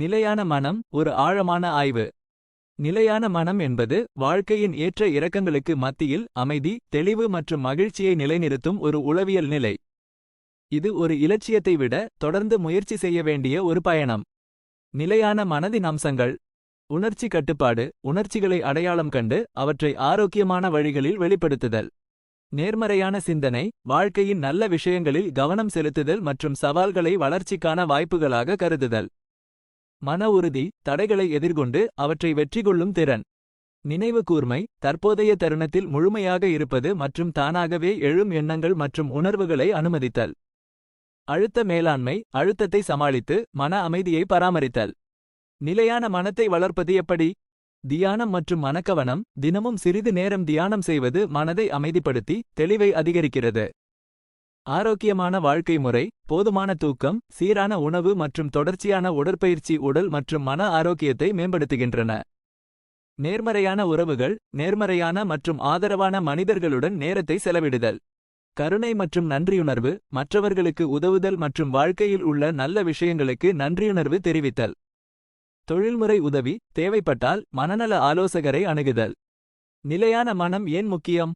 நிலையான மனம் ஒரு ஆழமான ஆய்வு. நிலையான மனம் என்பது வாழ்க்கையின் ஏற்ற இறக்கங்களுக்கு மத்தியில் அமைதி தெளிவு மற்றும் மகிழ்ச்சியை நிலைநிறுத்தும் ஒரு உளவியல் நிலை. இது ஒரு இலட்சியத்தை விட தொடர்ந்து முயற்சி செய்ய வேண்டிய ஒரு பயணம். நிலையான மனதின் அம்சங்கள். உணர்ச்சி கட்டுப்பாடு உணர்ச்சிகளை அடையாளம் கண்டு அவற்றை ஆரோக்கியமான வழிகளில் வெளிப்படுத்துதல். நேர்மறையான சிந்தனை வாழ்க்கையின் நல்ல விஷயங்களில் கவனம் செலுத்துதல் மற்றும் சவால்களை வளர்ச்சிக்கான வாய்ப்புகளாக கருதுதல். மன உறுதி தடைகளை எதிர்கொண்டு அவற்றை வெற்றி கொள்ளும் திறன். நினைவு கூர்மை தற்போதைய தருணத்தில் முழுமையாக இருப்பது மற்றும் தானாகவே எழும் எண்ணங்கள் மற்றும் உணர்வுகளை அனுமதித்தல். அழுத்த மேலாண்மை அழுத்தத்தை சமாளித்து மன அமைதியை பராமரித்தல். நிலையான மனத்தை வளர்ப்பது எப்படி? தியானம் மற்றும் மனக்கவனம் தினமும் சிறிது நேரம் தியானம் செய்வது மனதை அமைதிப்படுத்தி தெளிவை அதிகரிக்கிறது. ஆரோக்கியமான வாழ்க்கை முறை போதுமான தூக்கம் சீரான உணவு மற்றும் தொடர்ச்சியான உடற்பயிற்சி உடல் மற்றும் மன ஆரோக்கியத்தை மேம்படுத்துகின்றன. நேர்மறையான உறவுகள் நேர்மறையான மற்றும் ஆதரவான மனிதர்களுடன் நேரத்தை செலவிடுதல். கருணை மற்றும் நன்றியுணர்வு மற்றவர்களுக்கு உதவுதல் மற்றும் வாழ்க்கையில் உள்ள நல்ல விஷயங்களுக்கு நன்றியுணர்வு தெரிவித்தல். தொழில்முறை உதவி தேவைப்பட்டால் மனநல ஆலோசகரை அணுகுதல். நிலையான மனம் ஏன் முக்கியம்?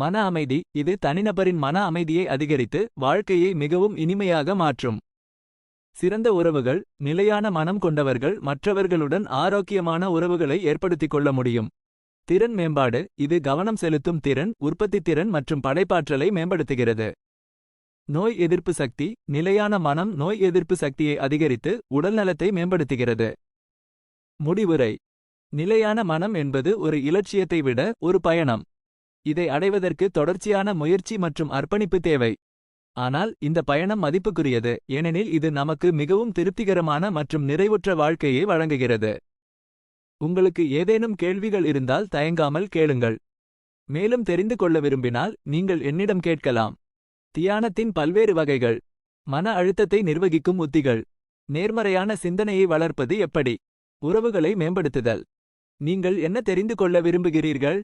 மன அமைதி இது தனிநபரின் மன அமைதியை அதிகரித்து வாழ்க்கையை மிகவும் இனிமையாக மாற்றும். சிறந்த உறவுகள் நிலையான மனம் கொண்டவர்கள் மற்றவர்களுடன் ஆரோக்கியமான உறவுகளை ஏற்படுத்திக் கொள்ள முடியும். திறன் மேம்பாடு இது கவனம் செலுத்தும் திறன் உற்பத்தித்திறன் மற்றும் படைப்பாற்றலை மேம்படுத்துகிறது. நோய் எதிர்ப்பு சக்தி நிலையான மனம் நோய் எதிர்ப்பு சக்தியை அதிகரித்து உடல்நலத்தை மேம்படுத்துகிறது. முடிவுரை. நிலையான மனம் என்பது ஒரு இலட்சியத்தை விட ஒரு பயணம். இதை அடைவதற்கு தொடர்ச்சியான முயற்சி மற்றும் அர்ப்பணிப்பு தேவை. ஆனால் இந்த பயணம் மதிப்புக்குரியது ஏனெனில் இது நமக்கு மிகவும் திருப்திகரமான மற்றும் நிறைவுற்ற வாழ்க்கையை வழங்குகிறது. உங்களுக்கு ஏதேனும் கேள்விகள் இருந்தால் தயங்காமல் கேளுங்கள். மேலும் தெரிந்து கொள்ள விரும்பினால் நீங்கள் என்னிடம் கேட்கலாம். தியானத்தின் பல்வேறு வகைகள். மன அழுத்தத்தை நிர்வகிக்கும் உத்திகள். நேர்மறையான சிந்தனையை வளர்ப்பது எப்படி? உறவுகளை மேம்படுத்துதல். நீங்கள் என்ன தெரிந்து கொள்ள விரும்புகிறீர்கள்?